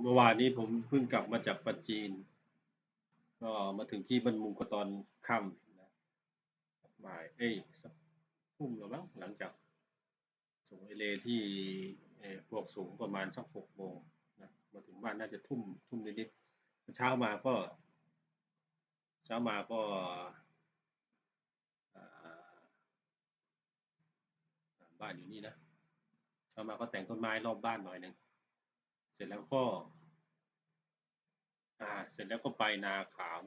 เมื่อวานนี้ผมเพิ่งกลับมาจากปัจจีน ก็มาถึงที่บรรมุงก็ตอนค่ำนะบ่าย เอ้ยสักทุ่มแล้วมั้งหลังจากส่งไอเลที่พวกสูงประมาณสักหกโมงนะมาถึงบ้านน่าจะทุ่มทุ่มนิดๆเช้ามาก็ เช้ามาก็บ้านอยู่นี่นะเช้ามาก็แต่งต้นไม้รอบบ้านหน่อยหนึ่ง เสร็จแล้วก็ อ่า เสร็จแล้วก็ไปนาขาม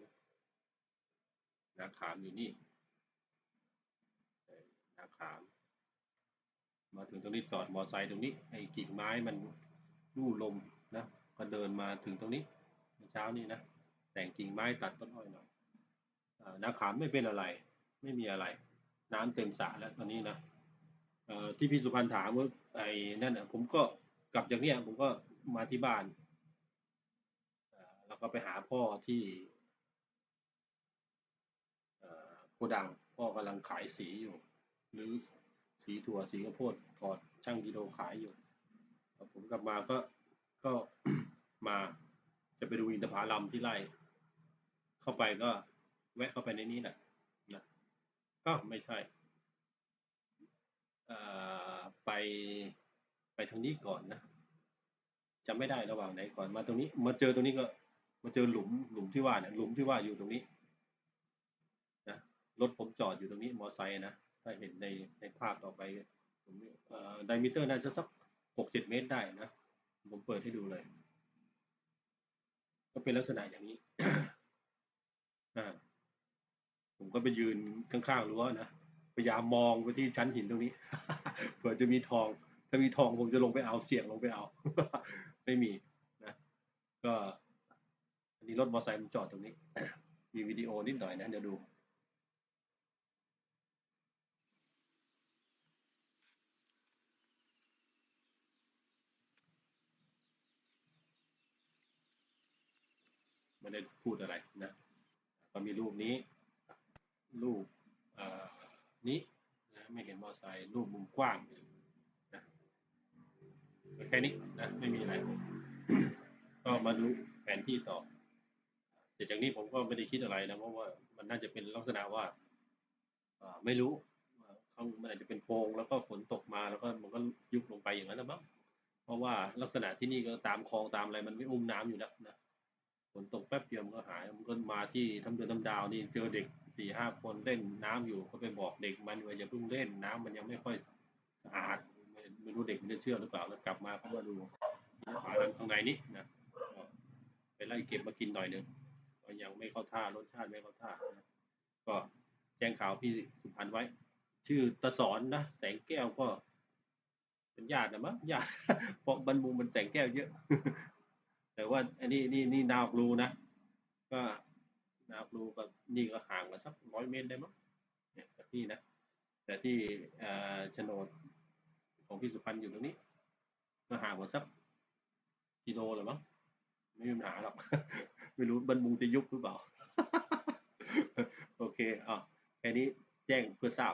นาขามอยู่นี่ นาขาม มาถึงตรงนี้จอดมอไซค์ตรงนี้ ไอ้กิ่งไม้มันลู่ลมนะ ก็เดินมาถึงตรงนี้เมื่อเช้านี้นะ แต่งกิ่งไม้ตัดต้นอ้อยหน่อยอนาขามไม่เป็นอะไร ไม่มีอะไร น้ำเต็มสระแล้วตอนนี้นะเอ่อที่พี่สุพรรณถามว่าไอ้นั่นน่ะผมก็กลับจากเนี้ยผมก็ มาที่บ้านเอ่อแล้วก็ไปหาพ่อที่เอ่อโกดังพ่อกำลังขายสีอยู่ หรือสีถั่วสีข้าวโพดถอดช่างกิโลขายอยู่ผมกลับมาก็ก็มาจะไปดูอินทผลัมที่ไร่เข้าไปก็แวะเข้าไปในนี้แหละนะก็ไม่ใช่เออไปไปทางนี้ก่อนนะ จำไม่ได้ระหว่างไหนก่อนมาตรงนี้ มาเจอตรงนี้ก็ มาเจอหลุมหลุมที่ว่าเนี่ยหลุมที่ว่าอยู่ตรงนี้นะรถผมจอดอยู่ตรงนี้มอไซค์นะถ้าเห็นในในภาพต่อไปผมเอ่อไดมิเตอร์น่าจะสักหกเจ็ดเมตรได้นะผมเปิดให้ดูเลย ก็เป็นลักษณะอย่างนี้อ่าผมก็ไปยืนข้างๆรั้วนะพยายามมองไปที่ชั้นหินตรงนี้เผื่อจะมีทอง ถ้ามีทองผมจะลงไปเอาเสี่ยงลงไปเอา ไม่มีนะก็อันนี้รถมอเตอร์ไซค์มันจอดตรงนี้ มีวิดีโอนิดหน่อยนะเดี๋ยวดูไม่ได้พูดอะไรนะก็มีรูปนี้ รูปอ่อนี้นะไม่เห็นมอเตอร์ไซค์รูปมุมกว้าง แค่นี้นะไม่มีอะไร ก็มาดูแผนที่ต่อแต่จากนี้ผมก็ไม่ได้คิดอะไรนะเพราะว่ามันน่าจะเป็นลักษณะว่าไม่รู้ข้างมันอาจจะเป็นโพรงแล้วก็ฝนตกมาแล้วก็มันก็ยุบลงไปอย่างนั้นนะมั้งเพราะว่าลักษณะที่นี่ก็ตามคลองตามอะไรมันไม่อุ้มน้ำอยู่แล้วนะฝนตกแป๊บเดียวมันก็หายมันก็มาที่ทำเดือนทำดาวนี่เจอเด็กสี่ห้าคนเล่นน้ำอยู่ก็ไปบอกเด็กมันว่าอย่าเพิ่งเล่นน้ำมันยังไม่ค่อยสะอาด ไม่รู้เด็กมันจะเชื่อหรือเปล่าแล้วกลับมาเขามาดูหาข้างในนี้นะไปไล่เก็บมากินหน่อยหนึ่งก็ยังไม่เข้าท่ารสชาติไม่เข้าท่านะก็แจ้งข่าวพี่สุพรรณไว้ ชื่อตะสอนนะแสงแก้วก็เป็นญาตินะมั้งญาติเพราะบรรมุงมันแสงแก้วเยอะ แต่ว่าอันนี้นี่นี่นาวพลูนะก็นาวพลูกับนี่ก็ห่างกันสักร้อยเมตรได้มั้งเนี่ยจากนี่นะแต่ที่อ่อโฉนด ของพี่สุพรรณอยู่ตรงนี้มาหาผมสักกิโลหรือมั้งไม่มีปัญหาหรอก ไม่รู้บรรมุงจะยุบหรือเปล่า โอเคอะแค่นี้แจ้งเพื่อทราบ